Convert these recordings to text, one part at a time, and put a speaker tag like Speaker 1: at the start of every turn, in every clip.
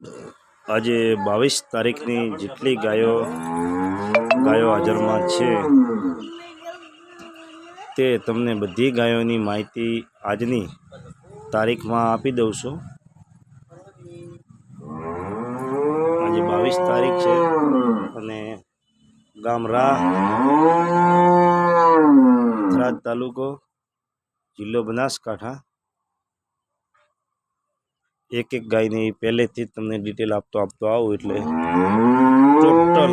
Speaker 1: આજે બાવીસ તારીખની જેટલી ગાયો ગાયો હાજરમાં છે, તે તમને બધી ગાયોની માહિતી આજની તારીખમાં આપી દઉં છું. આજે બાવીસ તારીખ છે અને ગામ રા થરાદ તાલુકો, જિલ્લો બનાસકાંઠા. એક એક ગાયની પહેલેથી જ તમને ડિટેલ આપતો આપતો આવું એટલે ટોટલ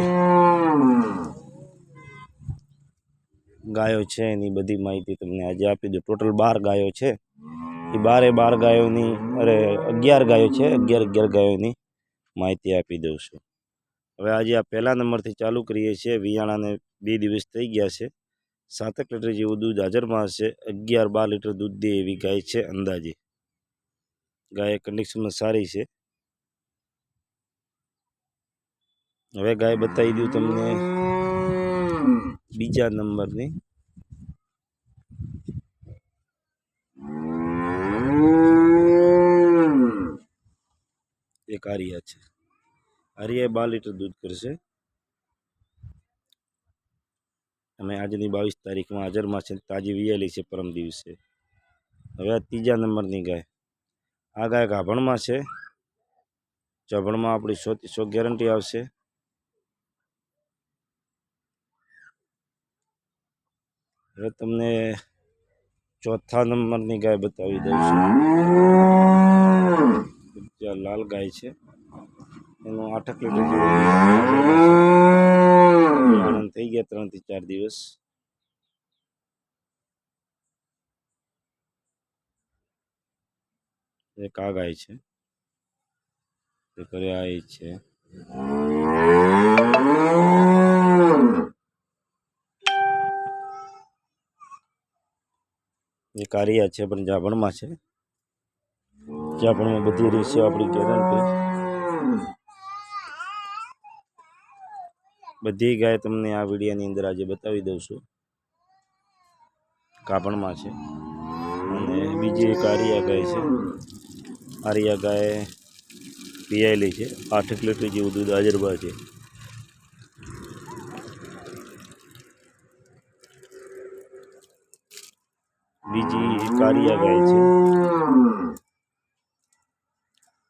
Speaker 1: ગાયો છે એની બધી માહિતી તમને આજે આપી દઉં. ટોટલ બાર ગાયો છે. એ બારે બાર ગાયોની, અરે અગિયાર ગાયો છે, અગિયાર અગિયાર ગાયોની માહિતી આપી દઉં છું. હવે આજે આ પહેલા નંબરથી ચાલુ કરીએ છીએ. વિયાણાને બે દિવસ થઈ ગયા છે. સાતેક લીટર જેવું દૂધ હાજરમાં હશે. અગિયાર બાર લીટર દૂધ દે એવી ગાય છે અંદાજે. ગાય કન્ડિશનમાં સારી છે. હવે ગાય બતાવી દઉં તમને બીજા નંબરની. એક આરિયા છે. આરિયા બાર લીટર દૂધ કરશે. અને આજની બાવીસ તારીખમાં હાજરમાં છે તાજી વિયેલી છે પરમ દિવસે. હવે આ ત્રીજા નંબરની ગાય. આ ગાય ગાભણમાં છે. જભણમાં આપણી સોથી સો ગેરંટી આવશે. હવે તમને ચોથા નંબરની ગાય બતાવી દઉં છું. જ્યાં લાલ ગાય છે. એનું આઠક લીટર આનંદ થઈ ગયા ત્રણથી ચાર દિવસ. એક આ ગાય છે. તે કરે આ છે. એ કારિયા છે, પણ જાભણમાં છે. જાભણમાં બધી રહેશે આપણી ગેરંટી બધી ગાય તમને આ વિડીયોની અંદર આજે બતાવી દઉં છું. કાપણમાં છે. બીજી એક આરિયા ગાય છે. આરિયા ગાય પીઆયેલી છે. આઠ લીટર જેવું દૂધ હાજરબા છે. બીજી એક આરિયા ગાય છે.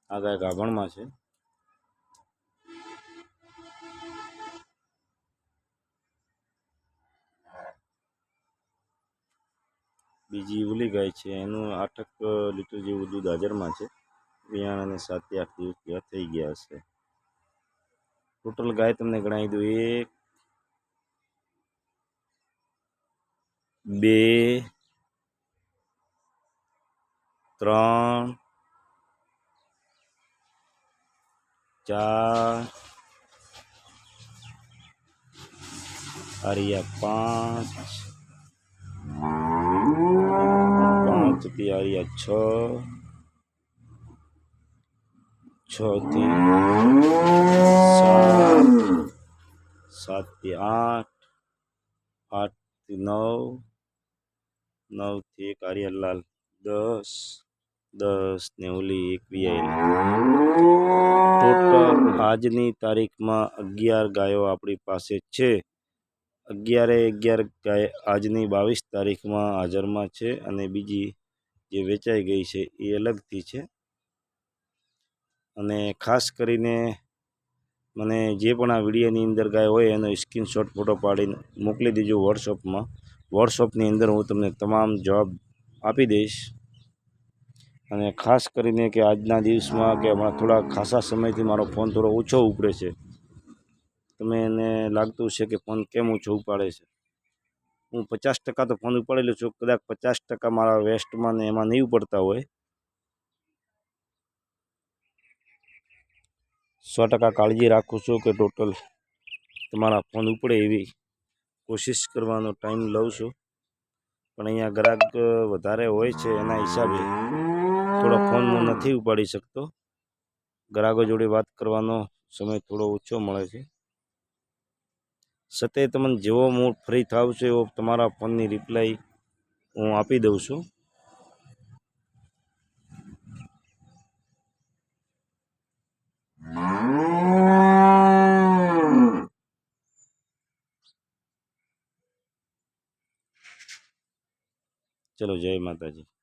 Speaker 1: આ ગાય ગાભણમાં છે. બીજી ઓલી ગાય છે. એનું આઠક લીટર જેવું દૂધ હાજરમાં છે. વિયાણ અને સાતથી આઠ દિવસ જેવા થઈ ગયા હશે. ટોટલ ગાય તમને ગણાવી દઉં. એક, બે, ત્રણ, ચાર આરિયા પાંચ થી છ. છ થી સાત. સાતથી આઠ. આઠથી નવ. નવથી એક આર્યલાલ. દસ. દસ ને ઓલી એક ટોટલ આજની તારીખમાં અગિયાર ગાયો આપણી પાસે છે. અગિયારે અગિયાર ગાય આજની બાવીસ તારીખમાં હાજરમાં છે અને બીજી જે વેચાઈ ગઈ છે, એ અલગથી છે. અને ખાસ કરીને મને જે પણ આ વિડીયોની અંદર ગાય હોય એનો સ્ક્રીનશોટ ફોટો પાડીને મોકલી દેજો વોટ્સઅપમાં વોટ્સઅપની અંદર હું તમને તમામ જવાબ આપી દઈશ. અને ખાસ કરીને કે આજના દિવસમાં કે હમણાં થોડા ખાસા સમયથી મારો ફોન થોડો ઓછો ઉપડે છે. તમે એને લાગતું છે કે ફોન કેમ ઓછો ઉપાડે છે? હું પચાસ ટકા તો ફોન ઉપાડેલો છું. કદાચ પચાસ ટકા મારા વેસ્ટમાં ને એમાં નહીં ઉપડતા હોય. સો ટકા કાળજી રાખું છું કે ટોટલ તમારા ફોન ઉપડે એવી કોશિશ કરવાનો ટાઈમ લઉં છું. પણ અહીંયા ગ્રાહક વધારે હોય છે એના હિસાબે થોડો ફોન હું નથી ઉપાડી શકતો. ગ્રાહકો જોડે વાત કરવાનો સમય થોડો ઓછો મળે છે. સતે તમને જેવો મૂડ ફ્રી થાવ છે એવો તમારા ફોનની રિપ્લાય હું આપી દઉં છું. ચલો જય માતાજી.